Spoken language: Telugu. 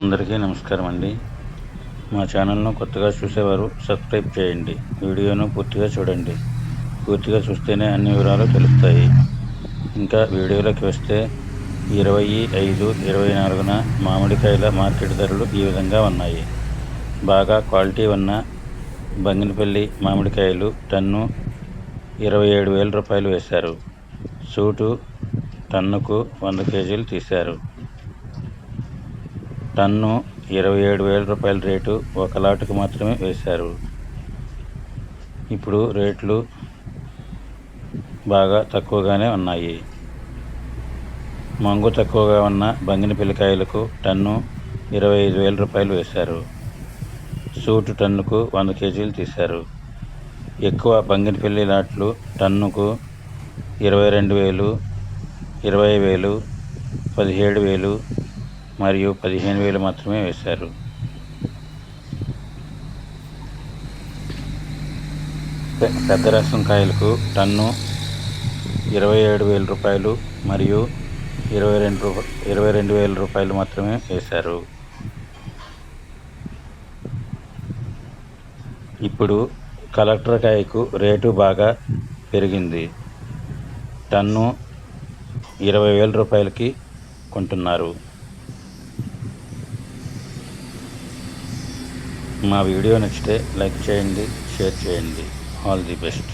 అందరికీ నమస్కారం అండి. మా ఛానల్ను కొత్తగా చూసేవారు సబ్స్క్రైబ్ చేయండి. వీడియోను పూర్తిగా చూడండి. పూర్తిగా చూస్తేనే అన్ని వివరాలు తెలుస్తాయి. ఇంకా వీడియోలోకి వస్తే ఇరవై ఐదు ఇరవై నాలుగున మామిడికాయల మార్కెట్ ధరలు ఈ విధంగా ఉన్నాయి. బాగా క్వాలిటీ ఉన్న బంగినపల్లి మామిడికాయలు టన్ను ఇరవై ఏడు వేల రూపాయలు వేశారు. సూటు టన్నుకు వంద కేజీలు తీశారు. టన్ను ఇరవై ఏడు వేల రూపాయల రేటు ఒక లాటుకు మాత్రమే వేశారు. ఇప్పుడు రేట్లు బాగా తక్కువగానే ఉన్నాయి. మంగు తక్కువగా ఉన్న బంగిన పిల్లకాయలకు టన్ను ఇరవై ఐదు వేల రూపాయలు వేశారు. సూటు టన్నుకు వంద కేజీలు తీశారు. ఎక్కువ బంగినపల్లి లాట్లు టన్నుకు ఇరవై రెండు వేలు ఇరవై వేలు పదిహేడు వేలు మరియు పదిహేను వేలు మాత్రమే వేశారు. పెద్ద రసం కాయలకు టన్ను ఇరవై ఏడు వేల రూపాయలు మరియు ఇరవై రెండు రూప ఇరవై రెండు వేల రూపాయలు మాత్రమే వేశారు. ఇప్పుడు కలెక్టర్ కాయకు రేటు బాగా పెరిగింది. టన్ను ఇరవై వేల రూపాయలకి కొంటున్నారు. మా వీడియో నచ్చితే లైక్ చేయండి షేర్ చేయండి. All the best